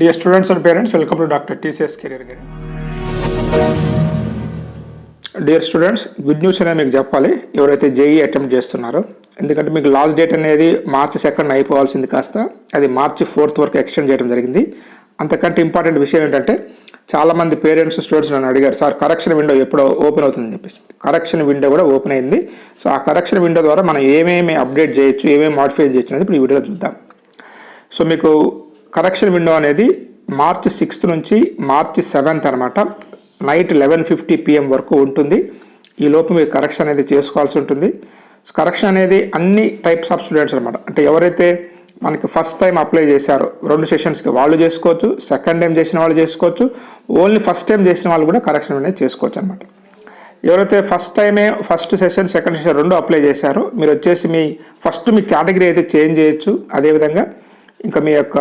Dear students and parents welcome to doctor TCS career guide dear students good news అనేది మీకు చెప్పాలి. ఎవరైతే JEE attempt చేస్తున్నారో ఎందుకంటే మీకు లాస్ట్ డేట్ అనేది మార్చి సెకండ్ అయిపోవాల్సింది కాస్త. అది మార్చి ఫోర్త్ వరకు ఎక్స్టెండ్ చేయడం జరిగింది. అంతకంటే ఇంపార్టెంట్ విషయం ఏంటంటే చాలామంది పేరెంట్స్ స్టూడెంట్స్ నన్ను అడిగారు సార్ కరెక్షన్ విండో ఎప్పుడో ఓపెన్ అవుతుందని చెప్పేసి. కరెక్షన్ విండో కూడా ఓపెన్ అయింది. సో ఆ కరెక్షన్ విండో ద్వారా మనం ఏమేమి అప్డేట్ చేయొచ్చు ఏమేమి మాడిఫై చేయొచ్చు అనేది ఇప్పుడు ఈ వీడియోలో చూద్దాం. సో మీకు కరెక్షన్ విండో అనేది మార్చ్ సిక్స్త్ నుంచి మార్చ్ సెవెంత్ అనమాట నైట్ లెవెన్ ఫిఫ్టీ పిఎం వరకు ఉంటుంది. ఈ లోపు మీరు కరెక్షన్ అనేది చేసుకోవాల్సి ఉంటుంది. కరెక్షన్ అనేది అన్ని టైప్స్ ఆఫ్ స్టూడెంట్స్ అనమాట అంటే ఎవరైతే మనకి ఫస్ట్ టైం అప్లై చేశారో రెండు సెషన్స్కి వాళ్ళు చేసుకోవచ్చు సెకండ్ టైం చేసిన వాళ్ళు చేసుకోవచ్చు ఓన్లీ ఫస్ట్ టైం చేసిన వాళ్ళు కూడా కరెక్షన్ అనేది చేసుకోవచ్చు అనమాట ఎవరైతే ఫస్ట్ టైమే ఫస్ట్ సెషన్ సెకండ్ సెషన్ రెండు అప్లై చేశారో మీరు వచ్చేసి మీ ఫస్ట్ మీ కేటగిరీ అయితే చేంజ్ చేయొచ్చు. అదేవిధంగా ఇంకా మీ యొక్క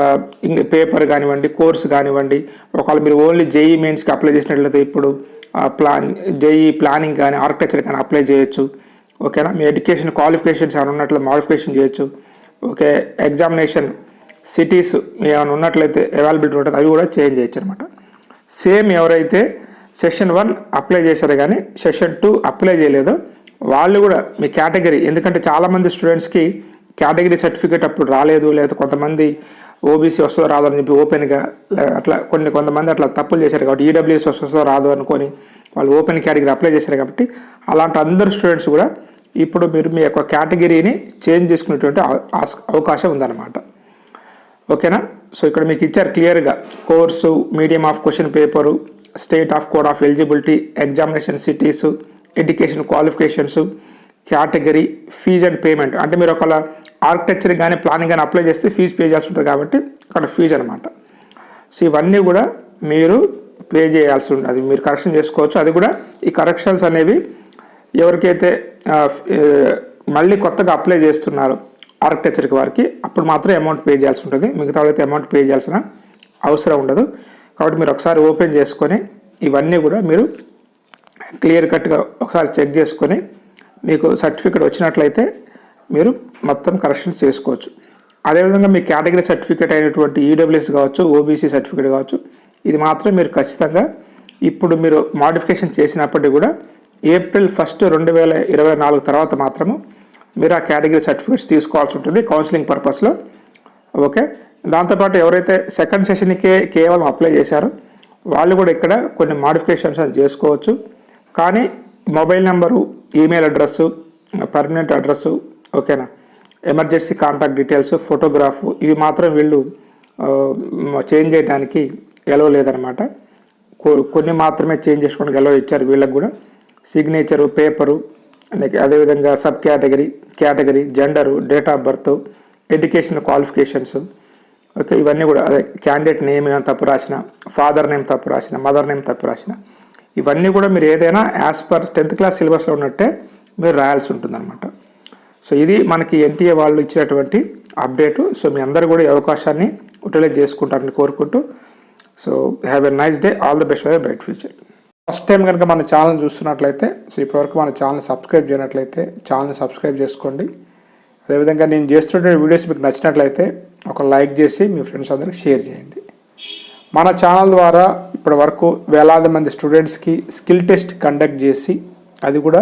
పేపర్ కానివ్వండి కోర్స్ కానివ్వండి ఒకవేళ మీరు ఓన్లీ జేఈ మెయిన్స్కి అప్లై చేసినట్లయితే ఇప్పుడు ప్లాన్ జేఈ ప్లానింగ్ కానీ ఆర్కిటెక్చర్ కానీ అప్లై చేయొచ్చు. ఓకేనా మీ ఎడ్యుకేషన్ క్వాలిఫికేషన్స్ ఏమైనా ఉన్నట్లు మాడిఫికేషన్ చేయొచ్చు. ఓకే ఎగ్జామినేషన్ సిటీస్ ఏమైనా ఉన్నట్లయితే అవైలబిలిటీ ఉంటుంది అవి కూడా చేంజ్ చేయొచ్చు అనమాట సేమ్ ఎవరైతే సెషన్ వన్ అప్లై చేశారు కానీ సెషన్ టూ అప్లై చేయలేదో వాళ్ళు కూడా మీ కేటగిరీ ఎందుకంటే చాలామంది స్టూడెంట్స్కి కేటగిరీ సర్టిఫికేట్ అప్పుడు రాలేదు లేదా కొంతమంది ఓబీసీ వస్తుందో రాదు అని చెప్పి ఓపెన్గా అట్లా కొన్ని కొంతమంది అట్లా తప్పులు చేశారు కాబట్టి ఈడబ్ల్యూఎస్ వస్తుందో రాదో అనుకొని వాళ్ళు ఓపెన్ కేటగిరీ అప్లై చేశారు కాబట్టి అలాంటి అందరు స్టూడెంట్స్ కూడా ఇప్పుడు మీరు మీ యొక్క కేటగిరీని చేంజ్ చేసుకునేటువంటి అవకాశం ఉందన్నమాట. ఓకేనా? సో ఇక్కడ మీకు ఇచ్చారు క్లియర్గా. Course medium of question paper state of code of eligibility examination cities education qualifications category fees and payment. అంటే మీరు ఒకవేళ ఆర్కిటెక్చర్ కానీ ప్లానింగ్ కానీ అప్లై చేస్తే ఫీజు పే చేయాల్సి ఉంటుంది కాబట్టి అక్కడ ఫీజు అనమాట సో ఇవన్నీ కూడా మీరు పే చేయాల్సి ఉంటుంది. అది మీరు కరెక్షన్ చేసుకోవచ్చు. అది కూడా ఈ కరెక్షన్స్ అనేవి ఎవరికైతే మళ్ళీ కొత్తగా అప్లై చేస్తున్నారు ఆర్కిటెక్చర్కి వారికి అప్పుడు మాత్రం అమౌంట్ పే చేయాల్సి ఉంటుంది. మిగతా వాళ్ళైతే అమౌంట్ పే చేయాల్సిన అవసరం ఉండదు. కాబట్టి మీరు ఒకసారి ఓపెన్ చేసుకొని ఇవన్నీ కూడా మీరు క్లియర్ కట్గా ఒకసారి చెక్ చేసుకొని మీకు సర్టిఫికేట్ వచ్చినట్లయితే మీరు మొత్తం కరెక్షన్స్ చేసుకోవచ్చు. అదేవిధంగా మీ కేటగిరీ సర్టిఫికేట్ అయినటువంటి ఈడబ్ల్యూఎస్ కావచ్చు ఓబీసీ సర్టిఫికేట్ కావచ్చు ఇది మాత్రం మీరు ఖచ్చితంగా ఇప్పుడు మీరు మాడిఫికేషన్ చేసినప్పటికీ కూడా ఏప్రిల్ ఫస్ట్ రెండు వేల ఇరవై నాలుగు తర్వాత మాత్రము మీరు ఆ కేటగిరీ సర్టిఫికేట్స్ తీసుకోవాల్సి ఉంటుంది కౌన్సిలింగ్ పర్పస్లో ఓకే దాంతోపాటు ఎవరైతే సెకండ్ సెషన్కే కేవలం అప్లై చేశారో వాళ్ళు కూడా ఇక్కడ కొన్ని మాడిఫికేషన్స్ అని చేసుకోవచ్చు. కానీ mobile number email address permanent address ఓకేనా? ఎమర్జెన్సీ కాంటాక్ట్ డీటెయిల్స్ ఫోటోగ్రాఫ్ ఇవి మాత్రం వీళ్ళు చేంజ్ చేయడానికి ఎలవ్ లేదనమాట. కొ- కొన్ని మాత్రమే చేంజ్ చేసుకోవడానికి ఎలవ్ ఇచ్చారు వీళ్ళకి కూడా. సిగ్నేచరు పేపరు అదేవిధంగా sub category category gender date of birth education qualifications okay ఇవన్నీ కూడా అదే క్యాండిడేట్ నేమ్ ఏమైనా తప్పు రాసిన ఫాదర్ నేమ్ తప్పు రాసిన మదర్ నేమ్ తప్పు రాసిన ఇవన్నీ కూడా మీరు ఏదైనా యాజ్ పర్ టెన్త్ క్లాస్ సిలబస్లో ఉన్నట్టే మీరు రాయాల్సి ఉంటుందన్నమాట. సో ఇది మనకి ఎన్టీఏ వాళ్ళు ఇచ్చినటువంటి అప్డేటు. సో మీ అందరూ కూడా ఈ అవకాశాన్ని యూటిలైజ్ చేసుకుంటారని కోరుకుంటూ. So have a nice day all the best for bright future first time కనుక మన ఛానల్ చూస్తున్నట్లయితే సో ఇప్పటివరకు మన ఛానల్ సబ్స్క్రైబ్ చేయనట్లయితే ఛానల్ సబ్స్క్రైబ్ చేసుకోండి. అదేవిధంగా నేను చేస్తున్న వీడియోస్ మీకు నచ్చినట్లయితే ఒక లైక్ చేసి మీ ఫ్రెండ్స్ అందరికి షేర్ చేయండి. మన ఛానల్ ద్వారా ఇప్పటి వరకు వేలాది మంది స్టూడెంట్స్కి స్కిల్ టెస్ట్ కండక్ట్ చేసి అది కూడా